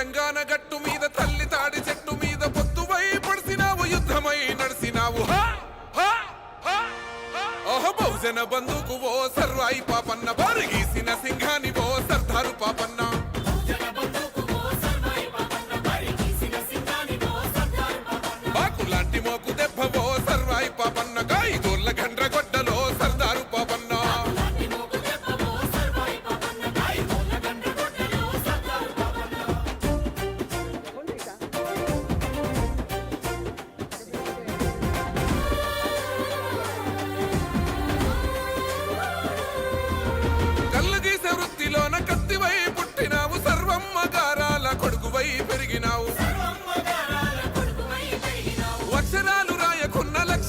తెలంగాణ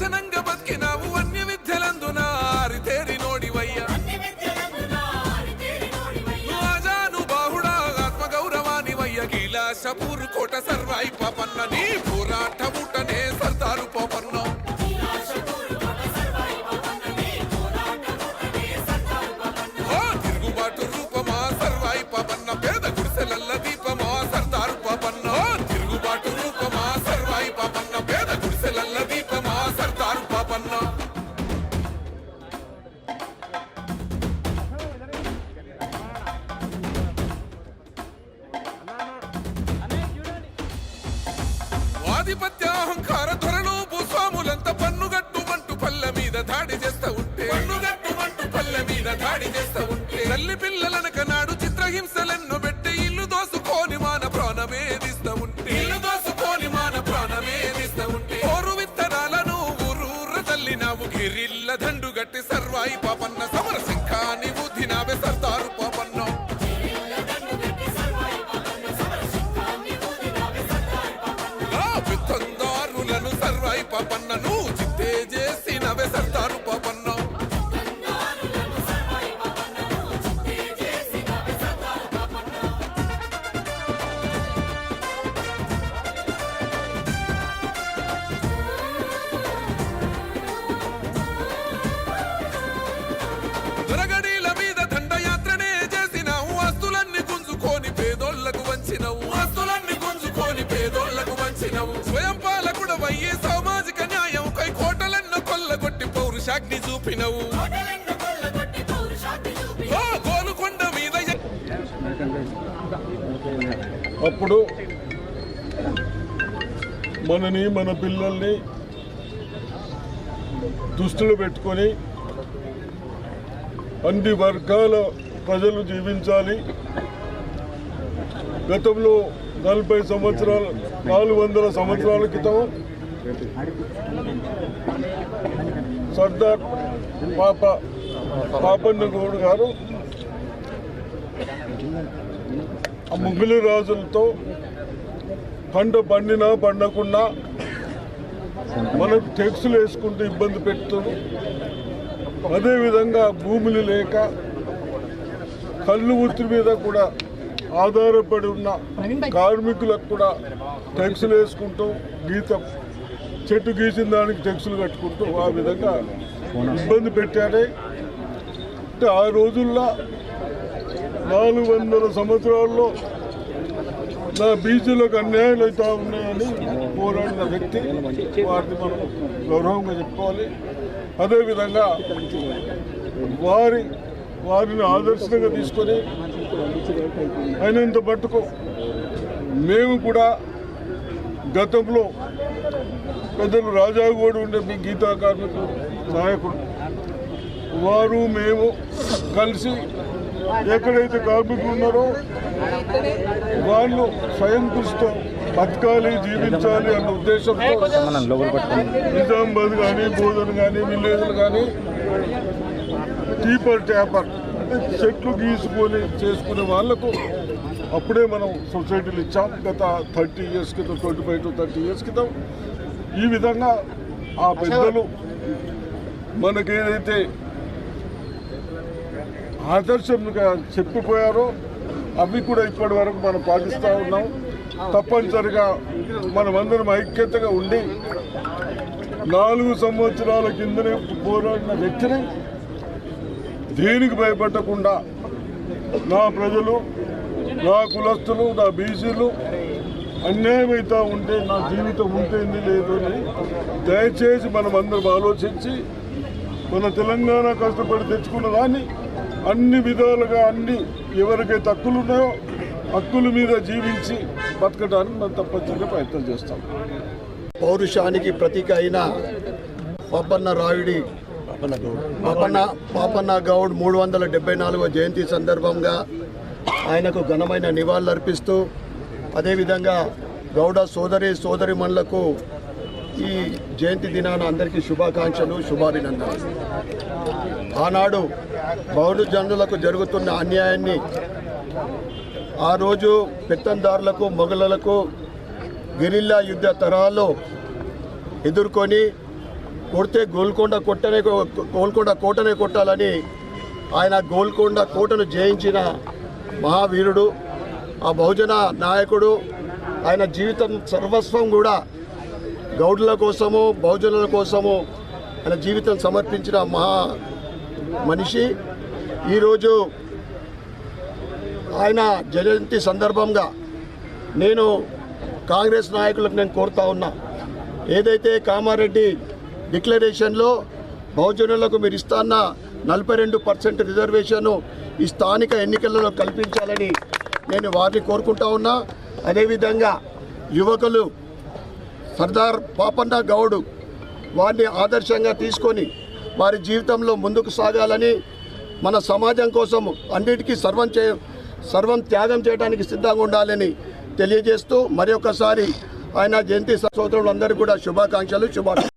లక్షణంగా బతికినావు అన్య విద్యలందున ఆరితేరి నోడివయ్యా. రాజాను బాహుడా ఆత్మ గౌరవాని వయ్య కీలాసపూర్ కోట సర్వాయి పాపన్న నీ పోరాట ఆధిపత్య అహంకార ధొరలు భూస్వాములంత పన్నుగట్టుమంటూ పల్లె మీద దాడి చేస్తా ఉంటే. పన్నుగట్టుమంటూ పల్లె మీద దాడి చేస్తా ఉంటే. తల్లి పిల్లలనక నాడు చిత్రహింసలెన్నో పెట్టి ఇల్లు దోసుకోని మాన ప్రాణమేదిస్తా ఉంటే. ఇల్లు దోసుకోని మాన ప్రాణమేదిస్తా ఉంటే. ఓరు విత్తనాలను ఊరూర తల్లినావు గిరిల్ల దండు గట్టి సర్వాయి పాపన్న పౌరుషాగ్ని చూపినవు. ఓ గోలుకొండ మీద అప్పుడు మనని మన పిల్లల్ని దృష్టిలో పెట్టుకొని అన్ని వర్గాల ప్రజలు జీవించాలి. గతంలో నలభై సంవత్సరాల నాలుగు వందల సంవత్సరాల క్రితం సర్దార్ పాప పాపన్న గౌడ్ గారు ఆ ముగ్గులు రాజులతో పంట పండినా పండకున్నా మనకు టెక్స్లు వేసుకుంటూ ఇబ్బంది పెడుతుంది అదేవిధంగా భూములు లేక కళ్ళు వృత్తి మీద కూడా ఆధారపడి ఉన్న కార్మికులకు కూడా టెక్స్లు వేసుకుంటూ గీత చెట్టు గీసిన దానికి టెక్స్లు కట్టుకుంటూ ఆ విధంగా ఇబ్బంది పెట్టారే. అంటే ఆ రోజుల్లో నాలుగు వందల సంవత్సరాల్లో నా బీసీలకు అన్యాయాలు అవుతా ఉన్నాయని పోరాడిన వ్యక్తి వారిని మనం గౌరవంగా చెప్పుకోవాలి. అదేవిధంగా వారి వారిని ఆదర్శంగా తీసుకొని అయినంత మట్టుకు మేము కూడా గతంలో పెద్దలు రాజాగోడు ఉండే మీ గీతా కార్మికులు నాయకుడు వారు మేము కలిసి ఎక్కడైతే కార్మికులు ఉన్నారో వాళ్ళు స్వయం కృషితో బతకాలి జీవించాలి అన్న ఉద్దేశంతో నిజామాబాద్ కానీ బోధన కానీ విలేజ్లు కానీ టీపర్ ట్యాపర్ చెట్లు గీసుకొని చేసుకునే వాళ్ళకు అప్పుడే మనం సొసైటీలు ఇచ్చాం. గత థర్టీ ఇయర్స్ క్రితం twenty five to thirty years క్రితం ఈ విధంగా ఆ పెద్దలు మనకేదైతే ఆదర్శంగా చెప్పిపోయారో అవి కూడా ఇప్పటి వరకు మనం పాటిస్తూ ఉన్నాం. తప్పనిసరిగా మనమందరం ఐక్యతగా ఉండి నాలుగు సంవత్సరాల కిందనే పోరాడిన వ్యక్తిని దేనికి భయపడకుండా నా ప్రజలు నా కులస్తులు నా బీసీలు అన్యాయం అవుతా ఉంటే నా జీవితం ఉంటేంది లేదు అని దయచేసి మనం అందరం ఆలోచించి మన తెలంగాణ కష్టపడి తెచ్చుకున్న దాన్ని అన్ని విధాలుగా అన్ని ఎవరికైతే హక్కులు ఉన్నాయో హక్కుల మీద జీవించి బతకడానికి మనం తప్పనిసరిగా ప్రయత్నం చేస్తాం. పౌరుషానికి ప్రతీక అయిన పాపన్న రాయుడి పాపన్న పాపన్న గౌడ్ మూడు వందల డెబ్బై నాలుగవ జయంతి సందర్భంగా ఆయనకు ఘనమైన నివాళులర్పిస్తూ అదేవిధంగా గౌడ సోదరి సోదరిమణులకు ఈ జయంతి దినాన అందరికీ శుభాకాంక్షలు శుభాభినందనలు. ఆనాడు బహుజనులకు జరుగుతున్న అన్యాయాన్ని ఆ రోజు పెత్తందారులకు మొఘలులకు గెరిల్లా యుద్ధ తరాల్లో ఎదుర్కొని కొడితే గోల్కొండ కొట్టనే గోల్కొండ కోటనే కొట్టాలని ఆయన గోల్కొండ కోటను జయించిన మహావీరుడు ఆ బహుజన నాయకుడు ఆయన జీవితం సర్వస్వం కూడా గౌడుల కోసము బహుజనుల కోసము ఆయన జీవితం సమర్పించిన మహా మనిషి. ఈరోజు ఆయన జయంతి సందర్భంగా నేను కాంగ్రెస్ నాయకులకు నేను కోరుతా ఉన్నా. ఏదైతే కామారెడ్డి డిక్లరేషన్లో బహుజనులకు మీరు ఇస్తాన్న నలభై రెండు పర్సెంట్ రిజర్వేషన్ ఈ స్థానిక ఎన్నికలలో కల్పించాలని నేను వారిని కోరుకుంటా ఉన్నా అదేవిధంగా యువకులు సర్దార్ పాపన్న గౌడు వారిని ఆదర్శంగా తీసుకొని వారి జీవితంలో ముందుకు సాగాలని మన సమాజం కోసం అన్నిటికీ సర్వం చే సర్వం త్యాగం చేయడానికి సిద్ధంగా ఉండాలని తెలియజేస్తూ మరి ఒకసారి ఆయన జయంతి సోదరులందరికీ కూడా శుభాకాంక్షలు శుభాకాంక్షలు.